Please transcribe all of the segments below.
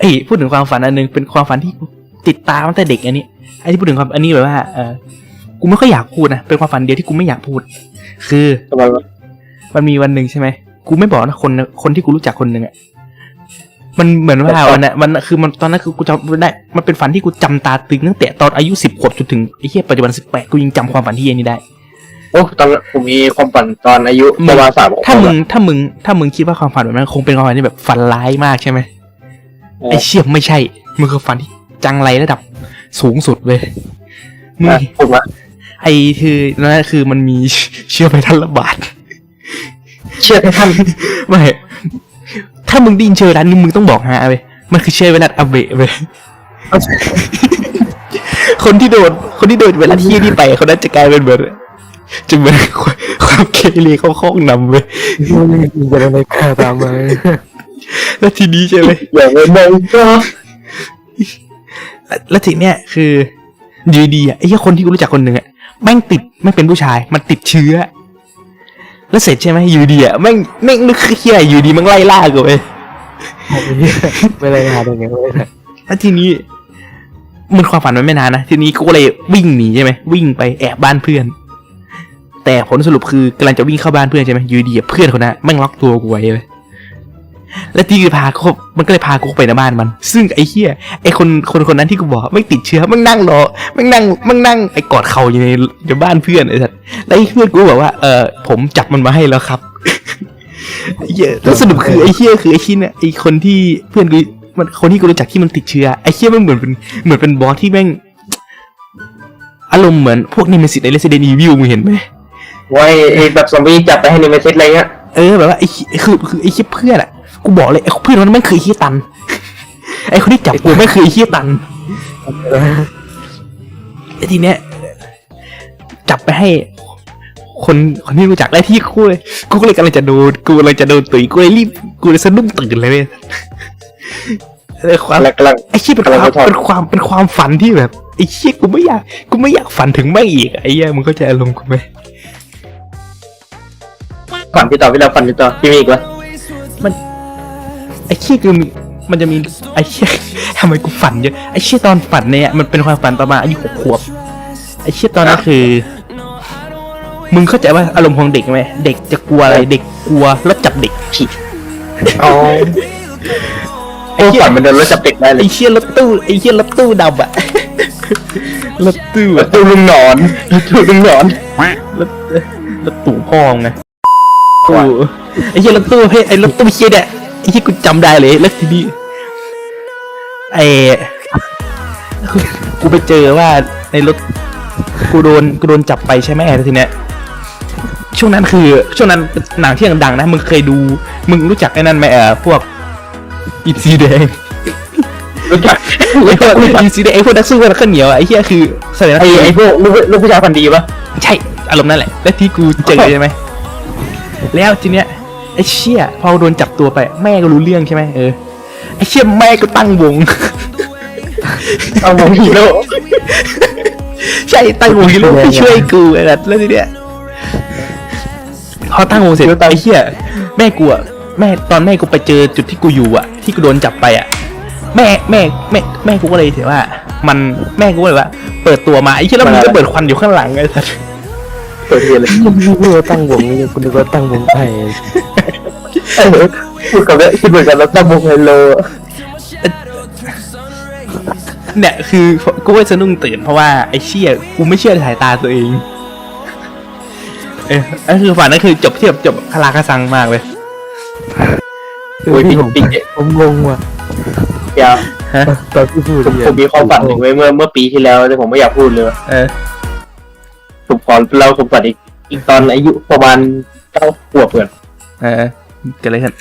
เอ้ยพูดถึงความฝันอันหนึงเป็นความฝันที่ติดตามตั้งแต่เด็กอันนี้ไอ้ที่พูดถึงความอันนี้แบบว่าเออกูไม่ค่อยอยากพูดนะเป็นความฝันเดียวที่กูไม่อยากพูด คือทำไมวะมันมีวันหนึ่งใช่ไหมกูไม่บอกนะคนคนที่กูรู้จักคนหนึ่งอะมันเหมือนว่าวันน่ะมันคือมันตอนนั้นคือกูจำได้มันเป็นฝันที่กูจำตาตึงตั้งแต่ตอนอายุสิบขวบจนถึงไอ้เหี้ยปัจจุบันสิบแปดกูยังจำความฝันที่เย็นนี้ได้โอ้ตอนนั้นผมมีความฝันตอนอายุประมาณสามขวบถ้ามึงถ้ามึงถ้ามึงคิดว่าความฝันแบบนั้นคงเป็นความฝันที่แบบฝันร้ายมากใช่ไหมเออ ไอ้เชี่ยไม่ใช่มันคือฝันที่จังไรระดับสูงสุดเลยมึงอะพูดมาไอ้คือนั่นคือมันมีเชื้อไวรัสระบาดเชื่อให้ท่านไม่ถ้ามึงไดยินเชื้อร้านนี้มึงต้องบอกฮะเว้ยมันคือเชื้อไวรัสอาเบะเว้ยคนที่โดนคนที่โดนเวลาที่นี่ไปเขาน่าจะกลายเป็นเหมือนจะเหมือนความความเกเรเขาครอบนำเว้ยมีจะอะไรกล้าตามมา แล้วทีนี้ใช่ไหมอย่าไปมองก็แล้วแล้วทีเนี้ยคืออยูดีๆอะไอ้เหี้ยคนที่กูรู้จักคนหนึ่งอะแม่งติดไม่เป็นผู้ชาย มันติดเชื้อ แล้วเสร็จใช่ไหมอยูดีอะแม่งแม่งนึกคือเฮียอยู่ดีมันไล่ล่ากูไปไม่ได้หาได้ไงไม่ได้แล้วทีนี้มันความฝันมันไม่นานนะทีนี้กูก็เลยวิ่งหนีใช่ไหมวิ่งไปแอบบ้านเพื่อน แต่ผลสรุปคือกำลังจะวิ่งเข้าบ้านเพื่อนใช่ไหมอยูดีๆเพื่อนคนนั้นแม่งล็อกตัวกูไว้เลย แล้วที่พากูมันก็เลยพากูไปในบ้านมัน ซึ่งไอ้เหี้ยไอ้คนคนคนนั้นที่กูบอกไม่งติดเชื้อแม่งนั่งรอแม่งนั่งแม่งนั่งไอ้กอดเข่าอยู่ในในบ้านเพื่อนไอ้สัสแล้วไอ้เพื่อนกูบอกว่าเออผมจับมันมาให้แล้วครับไอ้เหี้ยแล้วสรุปคือไอ้เหี้ยคือไอ้ชิ้นเนี่ยไอ้คนที่เพื่อนกูมันคนที่กูรู้จักที่มันติดเชื้อไอ้เหี้ยมันเหมือนเป็นเหมือนเป็นบอสที่แม่งอารมณ์เหมือนพวกนิมสิตใน Resident Evil มึงเห็นไหมไว้ไอ้แบบซอมบี้จับไปให้ในเมสเซจอะไรเงี้ยเออแบบว่าไอ้เหี้ยคือคือไอ้เหี้ยเพื่อนอะ กูบอกเลยไอ้เพื่อนมันไม่งคือไอ้เหี้ยตัน ไอ้คนที่จับกูไม่งคือไอ้เหี้ยตันไอ้ทีเนี้ยจับไปให้ คนคนที่รู้จักได้ที่กูเลยกูก็เลยกำลังจะโดนกูกำลังจะโดนตุ๋ยกูเลยรีบกูเลยสะดุ้งตื่นเลยเว้ยเลยความแล้วกำลังไอ้เชี่ยเป็นความกำลังจะถอดเป็นความเป็นความฝันที่แบบไอ้เชี่ยกูไม่อยากกูไม่อยากฝันถึงแม่งอีกอะไอ้เหี้ยมึงเข้าใจอารมณ์กูไหมฝันพี่ต่อพี่เราฝันพี่ต่อพี่มีอีกวะ ไอ้เชี่ยคือมีมันจะมีไอ้เชี่ยทำไมกูฝันเยอะไอ้เชี่ยตอนฝันเนี่ยมันเป็นความฝันประมาณอายุหกขวบไอ้เชี่ยตอนนั้นคือ มึงเข้าใจว่าอารมณ์ของเด็กไหมเด็กจะกลัวอะไรเด็กกลัวแล้วจับเด็กผิดอ๋อโอ้ฝันมันเดินรถจับเด็กได้เลไอ้ยเชี่ยรถตู้ไอ้เชี่ยรถตู้ดำอะรถตู้อะดูลุงหนอนดูลุงหนอนรถรถตู้พ่อไงตู้ไอ้เชี่ยรถตู้เฮ้ยไอ้รถตู้เชี่ยเนี่ย ไอ้เชี่ยกูจำได้เลยแล้วทีนี้ไอ้กูไปเจอว่าในรถกูโดนกูโดนจับไปใช่ไหมแล้วทีเนี้ยช่วงนั้นคือช่วงนั้นเป็นหนังที่ดังๆนะมึงเคยดู มึงรู้จักไอ้นั่นไหมเออพวกอินซีแดงรู้จักไอ้พวกอินซีแดงไอ้พวกนักสู้กันข้าวเหนียวอะไอ้เหี้ยคือแสดงไอ้ไอ้พวกลูกลูกผู้ชายฝันดีปะใช่อารมณ์นั่นแหละ แล้วที่กูเจอใช่ไหมแล้วทีเนี้ย ไอ้เชี่ยพอโดนจับตัวไป แม่ก็รู้เรื่องใช่ไหมเออไอ้เชี่ยแม่ก็ตั้งวง เอาวงฮีโร่ใช่ตั้งวงฮีโร่ที่ช่วยกูไอ้นัดแล้วทีเนี้ยพอตั้งวงเสร็จไอ้เชี่ยแม่กูอะแม่ตอนแม่กูไปเจอจุดที่กูอยู่อะที่กูโดนจับไปอะแม่แม่แม่แม่กูก็เลยถือว่า มันแม่กูก็เลยว่าเปิดตัวมาไอ้เชี่ยแล้วมันก็เปิดควันอยู่ข้างหลังไอ้สัสเปิดเรียนเลยยังไม่รู้ตั้งวงนี่คุณนึกว่าตั้งวงไทย เออพูดกับเนี่ยคิดเหมือนกันแล้วตั้งวงไฮโลเนี่ยคือกูก็สะดุ้งตื่นเพราะว่าไอ้เชี่ยกูไม่เชื่อสายตาตัวเอง เออนั่นคือฝันนั่นคือจบเทียบจบคาราคาซังมากเลยโอ้ยพี่ผมปิ๊กผมงงว่ะเดี๋ยวฮะตอนที่พูดผมผมมีความฝันหนึ่งไว้เมื่อเมื่อปีที่แล้ว แต่ผมไม่อยากพูดเลยเออผมขอเล่าความฝันอีกอีกตอนอายุประมาณเก้าขวบเพื่อนเออ เกิดอะไรขึ้น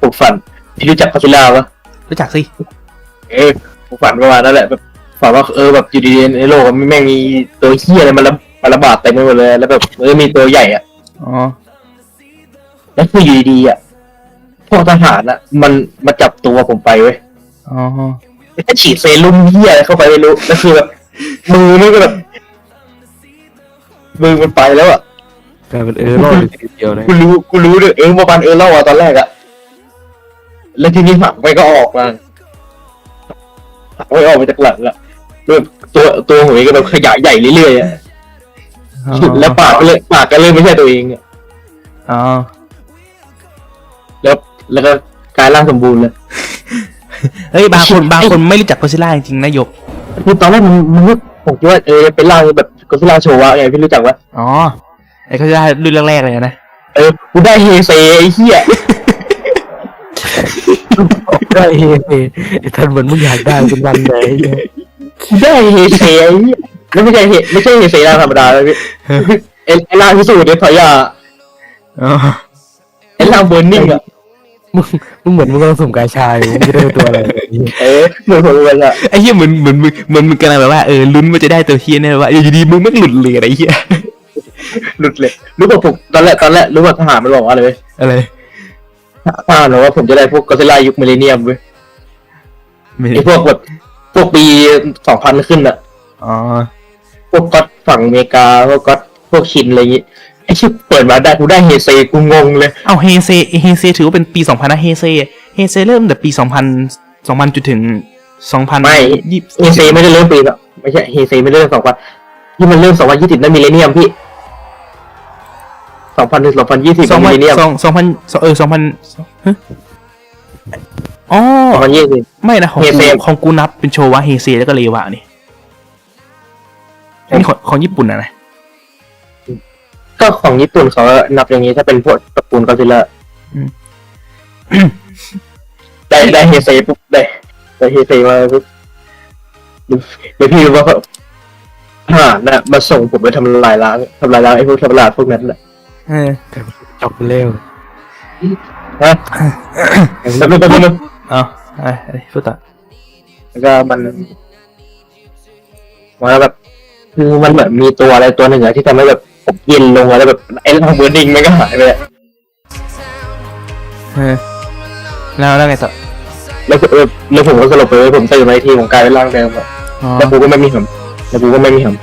ผมฝันพี่รู้จักคาซิล่าปะรู้จักสิเออผมฝันประมาณนั่นแหละแบบฝันว่าเออแบบอยู่ดีๆในโลกมันแม่งมีตัวเหี้ยอะไรมาระมาระบาดเต็มไปหมดเลย แล้วแบบเออมีตัวใหญ่อะอ๋อแล้วคืออยู่ดีๆอะพวกทหารอะมันมาจับตัวผมไปเว้ยอ๋อแล้วก็ฉีดเซรุ่มเหี้ยอะไรเข้าไปไม่รู้แล้วคือแบบมือมันก็แบบมือมันไปแล้วอะ กลายเป็นเออรอดอยู่ทีเดียวเลยกูรู้กูรู้ด้วยเออประมาณเออเล่าอะตอนแรกอะแล้วทีนี้ผักไม่ก็ออกมาผักไม่ออกมาจากหลังอะแบบตัวตัวหวยก็แบบขยายใหญ่เรื่อยๆอะแล้วปากก็เลยปากก็เลยไม่ใช่ตัวเองอะอ๋อแล้วแล้วก็กลายร่างสมบูรณ์เลยเฮ้ยบางคนบางคนไม่รู้จักก็ซิล่าจริงๆนะหยกคือตอนแรกมันมันก็ผมคิดว่าเออเป็นร่างแบบก็ซิล่าโชวะไงพี่รู้จักวะอ๋อ ไอ้ก็ซิล่ารุ่นแรกๆเลยนะ เออกูได้เฮเซไอ้เหี้ยได้เฮ้ยไอ้ท่านเหมือนมึงอยากได้เป็นวันไหนเนี่ยกูได้เฮเซไอ้เหี้ยแล้วไม่ใช่เฮไม่ใช่เฮเซร่างธรรมดาเลยพี่ไอ้ไอ้ร่างพิสูจน์เนี่ยถอยอะอ๋อไอ้ร่างเบิร์นนิ่งอะมึงมึงเหมือนมึงกำลังสุ่มกาชาอยู่มึงจะได้ตัวอะไรแบบนี้เออเหมือนผมเลยอะไอ้เหี้ยเหมือนเหมือนมึงเหมือนมึงกำลังแบบว่าเออลุ้นว่าจะได้ตัวเฮียเนี่ยว่าอยู่ดีๆมึงไม่งหลุดเลยอะไรเหี้ย หลุดเลย รู้ป่ะผมตอนแรกตอนแรกรู้ป่ะทหารมันบอกว่าอะไรเว้ยอะไรทหารบอกว่าผมจะได้พวกก็ซิล่ายุคมิเลเนียมเว้ยไม่ไอ้พวกแบบพวกปีสองพันขึ้นอะอ๋อพวกก๊อตฝั่งอเมริกาพวกก๊อตพวกชินอะไรอย่างงี้ไอ้ชิบเปิดมาได้กูได้เฮเซกูงงเลย เอ้าเฮเซเฮเซถือว่าเป็นปี2000นะเฮเซเฮเซเริ่มแต่ปี2000 2000จนถึง2000ไม่ยี่เฮเซไม่ได้เริ่มปีละไม่ใช่เฮเซไม่ได้เริ่มสองพันที่มันเริ่มสองพันยี่สิบนั่นมิเลเนียมพี่ สองพันถึงสองพันยี่สิบสองพัมินเลเนียมสองสองพันเออสองพันฮะอ๋อสองพันยี่สิบไม่นะของเฮกูเซของกูนับเป็นโชวะเฮเซแล้วก็เลวะนี่นี่ของของญี่ปุ่นนะนะก็ของญี่ปุ่นเขานับอย่างนี้ถ้าเป็นพวกตระกูลก็ซิล่าได้ได้เฮเซปุ๊บได้ได้เฮเซมาปุ๊บเดี๋ยวพี่รู้ว่าเขาทหารน่ะมาส่งผมไปทำลายล้างทำลายล้างไอ้พวกทำลายพวกนั้นแหละ เออจบเร็วฮะแล้วก็มันเอาไอ้ไอ้พูดต่อแล้วก็มันมันแบบคือมันเหมือนมีตัวอะไรตัวหนึ่งอะที่ทำให้แบบผมเย็นลงแล้วแบบไอ้ร่างเบอร์ดิงมันก็หายไปอะเออแล้วแล้วไงต่อแล้วเออแล้วผมก็สลบไปเลยผมตื่นมาอีกทีผมกลายเป็นร่างเดิมอะอ๋อ แล้วกูก็ไม่มีหำแล้วกูก็ไม่มีหัว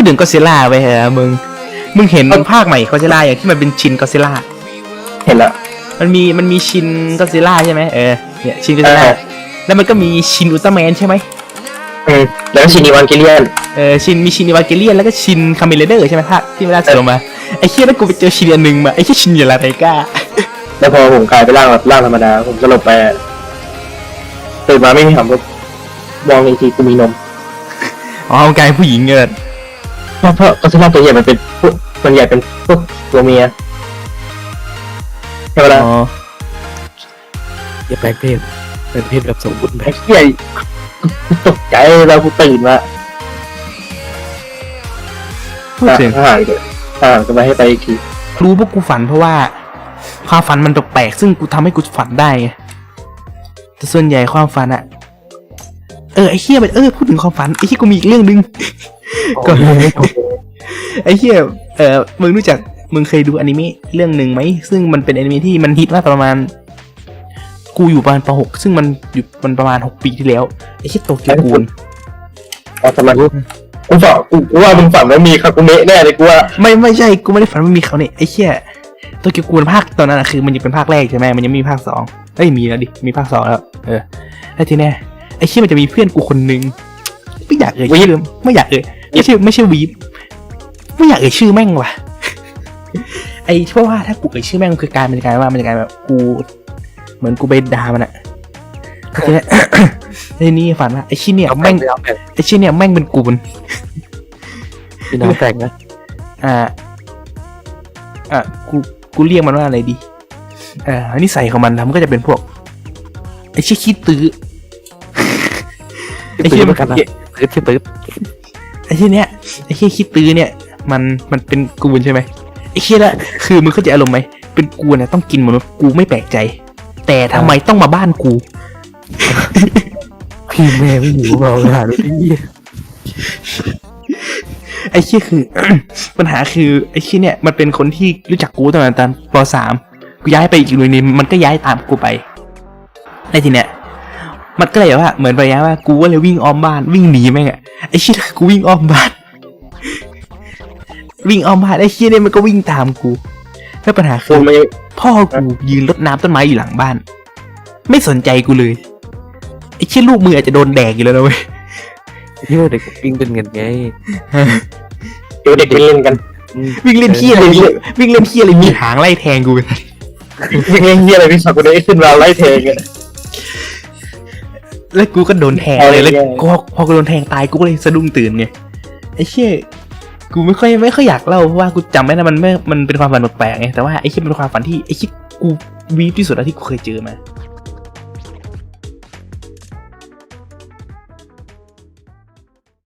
ดถึงก็ซิล่าไปเหรอมึง มึงเห็นภาคใหม่ก็ซิล่าอย่างที่มันเป็นชินก็ซิล่าำเห็นละมันมีมันมีชินก็ซิล่าใช่ไหมเออเนี่ยชินก็ซิล่าเออแล้วมันก็มีชินอุลตร้าแมนใช่ไหมอืมแล้วก็ชินิวันเกเลียนเออชินมีชินอีวาเกเลียนแล้วก็ชินคาเมเลเดอร์ใช่ไหมภาคที่ไม่ได้เสริมมาไอ้เคียแล้วกูไปเจอชินอันหนึ่งมาไอ้เคียชินยาลาไทก้าแล้วพอผมกลายเป็นร่างแบบร่างธรรมดาผมสลบไปอะตื่นมาไม่มีหำก็มองอีกทีกูมีนม อ๋อกลายเป็นผู้หญิงเกิด เพราะเพราะก็สภาพตัวใหญ่มันเป็นพวกส่วนใหญ่เป็นพวกตัวเมียใช่ไหมล่ะอ๋ออย่าแปลงเพศเป็นเพศแบบสมบูรณ์แบไอ้บเหี้ยกูตกใจแล้วกูตื่นมาพูดถึงทหารก็ทหารก็มาให้ไปอีกทีรู้พวกกูฝันเพราะว่า ความฝันมันแปลกๆซึ่งกูทำให้กูฝันได้ไงแต่ส่วนใหญ่ความฝันอะเออไอ้เคียมันเออพูดถึงความฝันไอ้เคียกูมีอีกเรื่องหนึ่ง ก่อนไม่ถูกไอ้เหี้ยเออมึงรู้จักมึงเคยดูอนิเมะเรื่องหนึ่งไหม ซึ่งมันเป็นอนิเมะที่มันฮิตมาประมาณ กูอยู่ประมาณป .6 ซึ่งมันอยู่มันประมาณ6ปีที่แล้วไอ้เหี้ยโตเกียวกูลอ๋อทำไมกูกูฝันกูกูว่ามึงฝันว่ามีคากุเมะแน่เลยกูว่าไม่ไม่ใช่กูไม่ได้ฝันว่ามีเขาเนี่ยไอ้เหี้ยโตเกียวกูลภาคตอนนั้นอะคือ มันยังเป็นภาคแรกใช่ไหมมันยังไม่มีภาคสองเอ้ยมีแล้วดิมีภาคสองแล้วเออแล้วทีเนี้ยไอ้เหี้ยมันจะมีเพื่อนกูคนนึงไม่อยากเอ่ยชื่อไม่อยากเอ่ย ไม่ใช่ไม่ใช่วีฟไม่อยากเอ่ยชื่อแม่งว่ะไอ้เพราะว่าถ้ากูเอ่ยชื่อแม่งคือการเป็นการว่ามันจะกลายแบบกู เหมือนกูไปด่ามันอะทีเนี้ยไอ้นี่ฝันว่าไอ้ชิ้นเนี่ยเอาแม่งแม่งแปลกไอ้ชิ้นเนี่ยแม่งเป็นกูนพี่น้ำแปลกนะอ่าอะกูกูเรียกมันว่าอะไรดีเอ่อนิสัยของมันนะมันก็จะเป็นพวกไอ้ชี้ขี้ตื้อไอ้ตื่เชี่ยนมัมานกันนะตื่นที่ตื่น ไอ้เชี่ยเนี้ยไอ้เชี่ยขี้ตื้อเนี่ย มันมันเป็นกูนใช่ไหมไอ้เชี่ยละคือมึงเข้าใจอารมณ์ไหมเป็นกูเนี่ยต้องกินมนุษย์กูไม่แปลกใจ แต่ทำไมต้องมาบ้านกูพี่แม่ไม่อยู่เราหาดูที่ไอ้เชี่ยคือ ปัญหาคือไอ้เชี่ยเนี่ยมันเป็นคนที่รู้จักกูตั้งแต่ตอนปสามกูย้ายไปอีกโรงเรียนนึงมันก็ย้ายตามกูไปในทีเนี้ย มันก็เลยแบบว่าเหมือนไปย้ายว่ากูก็เลยวิ่งอ้อมบ้านวิ่งหนีแม่งอะไอ้เชี่ยกูวิ่งอ้อมบ้าน วิ่งอ้อมบ้านไอ้เชี่ยเนี่ยมันก็วิ่งตามกูแล้วปัญหาคืคุอณไม่พ่อกูยืนรดน้ำต้นไม้อยู่หลังบ้าน ไม่สนใจกูเลยไอ้เชี่ยลูกมืออาจจะโดนแดกอยู่แล้วนะเว้ยที่ว่าเด็กวิ่งเป็นเงินไงเดี๋ยวเด็กไปเล่นกันอืมวิ่งเล่นเที่ยอะไรมีวิ่งเล่นเที่ยอะไรมีหางไล่แทงกูไปเงี้ยเงี้ยอะไรพี่สักคนนี้ขึ้นมาไล่เทงอะ แล้วกูก็โดนแทงเลยแล้วเอาเลยกูพอกูโดนแทงตายกูก็เลยสะดุ้งตื่นไงไอ้เชี่ยกูไม่ค่อยไม่ค่อยอยากเล่าเพราะว่ากูจำไม่ได้มันไม่มันเป็นความฝันแปลกๆไงแต่ว่าไอ้เชี่ยมันเป็นความฝันที่ไอ้เชี่ยกูวีฟที่สุดแล้วที่กูเคยเจอมา